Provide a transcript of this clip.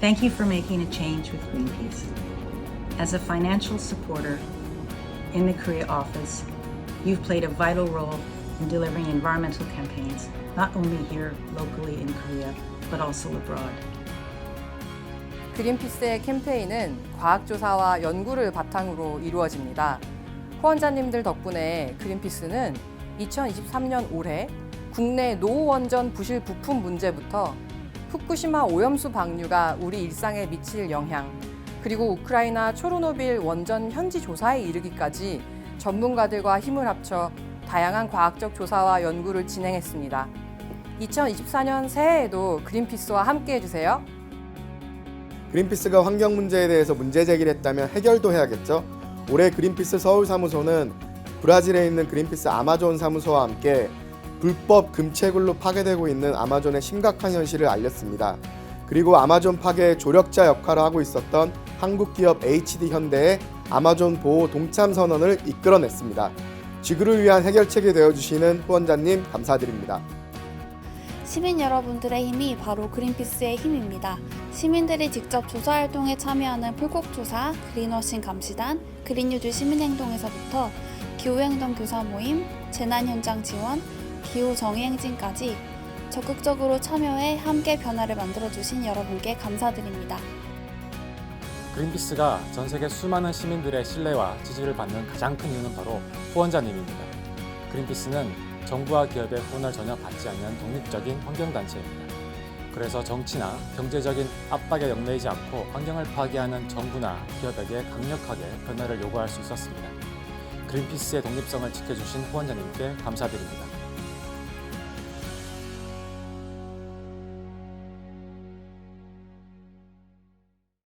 Thank you for making a change with Greenpeace. As a financial supporter in the Korea office, you've played a vital role in delivering environmental campaigns, not only here locally in Korea, but also abroad. 그린피스의 캠페인은 과학조사와 연구를 바탕으로 이루어집니다. 후원자님들 덕분에 그린피스는 2023년 올해 국내 노원전 부실 부품 문제부터 후쿠시마 오염수 방류가 우리 일상에 미칠 영향, 그리고 우크라이나 초르노빌 원전 현지 조사에 이르기까지 전문가들과 힘을 합쳐 다양한 과학적 조사와 연구를 진행했습니다. 2024년 새해에도 그린피스와 함께 해주세요. 그린피스가 환경 문제에 대해서 문제 제기를 했다면 해결도 해야겠죠. 올해 그린피스 서울 사무소는 브라질에 있는 그린피스 아마존 사무소와 함께 불법 금채굴로 파괴되고 있는 아마존의 심각한 현실을 알렸습니다. 그리고 아마존 파괴의 조력자 역할을 하고 있었던 한국 기업 HD 현대의 아마존 보호 동참 선언을 이끌어냈습니다. 지구를 위한 해결책이 되어주시는 후원자님 감사드립니다. 시민 여러분들의 힘이 바로 그린피스의 힘입니다. 시민들이 직접 조사 활동에 참여하는 풀곡조사, 그린워싱 감시단, 그린뉴딜 시민행동에서부터 기후행동 교사 모임, 재난 현장 지원, 기후 정의 행진까지 적극적으로 참여해 함께 변화를 만들어주신 여러분께 감사드립니다. 그린피스가 전 세계 수많은 시민들의 신뢰와 지지를 받는 가장 큰 이유는 바로 후원자님입니다. 그린피스는 정부와 기업의 후원을 전혀 받지 않는 독립적인 환경단체입니다. 그래서 정치나 경제적인 압박에 얽매이지 않고 환경을 파괴하는 정부나 기업에게 강력하게 변화를 요구할 수 있었습니다. 그린피스의 독립성을 지켜주신 후원자님께 감사드립니다.